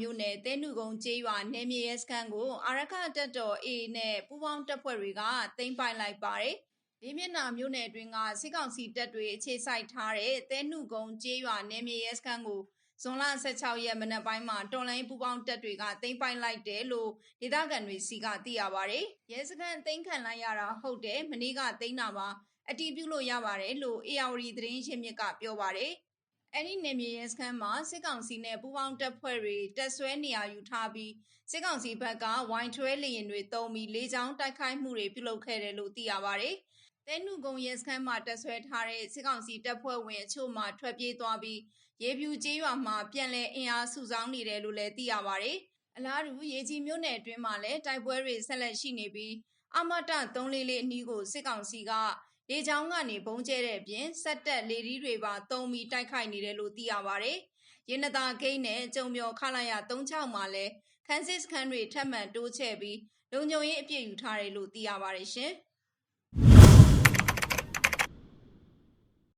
မြို့နယ်တဲနုကုန်းကျေးရွာနယ်မြေရဲစခန်းကိုအာရခတပ်တော် AA နဲ့ပူးပေါင်းတပ်ဖွဲ့တွေကသိမ်းပိုက်လိုက်ပါတယ်။လေးမျက်နှာမြို့နယ်အတွင်းကစစ်ကောင်စီတပ်တွေအခြေစိုက်ထားတဲ့တဲနုကုန်းကျေးရွာနယ်မြေရဲစခန်းကိုဇွန်လ16ရက်မနက်ပိုင်းမှာတော်လိုင်းပူးပေါင်းတပ်တွေကသိမ်းပိုက်လိုက်တယ်လို့ဒေသခံတွေစီကသိရပါတယ်။ရဲစခန်းသိမ်းခံလိုက်ရတာဟုတ်တယ်မနေ့ကသိမ်းတာပါအတီးပြုလို့ရပါတယ်လို့ ARD သတင်းရင်းမြစ်ကပြောပါတယ်။ အဲ့ဒီနေမြေရဲစခန်းမှာစစ်ကောင်စီနဲ့ပူးပေါင်းတပ်ဖွဲ့တွေတပ်ဆွဲနေရာယူထားပြီးစစ်ကောင်စီဘက်ကဝိုင်းထွဲလေရင်တွေတုံးပြီးလေကြောင်းတိုက်ခိုက်မှုတွေပြုလုပ်ခဲ့တယ်လို့သိရပါတယ်။တဲနုကုံရဲစခန်းမှာတပ်ဆွဲထားတဲ့စစ်ကောင်စီတပ်ဖွဲ့ဝင်အချို့မှထွက်ပြေးသွားပြီးရေပြူကျေးရွာမှာပြန်လည်အင်အားစုဆောင်းနေတယ်လို့လည်းသိရပါတယ်။အလားတူရေကြီးမြို့နယ်အတွင်းမှာလည်းတိုက်ပွဲတွေဆက်လက်ရှိနေပြီးအမတ344အနီးကိုစစ်ကောင်စီက လေကြောင်းကနေဘုံကျဲတဲ့အပြင်စက်တက်လေဒီတွေပါတုံးပြီးတိုက်ခိုက်နေတယ်လို့သိရပါတယ်။ရင်းနတာဂိတ်နဲ့ကြုံမျောခလာရ36မှာလည်းခန်းစစ်စခန်းတွေထပ်မံတိုးချဲ့ပြီးလုံခြုံရေးအပြည့်ယူထားတယ်လို့သိရပါတယ်ရှင်။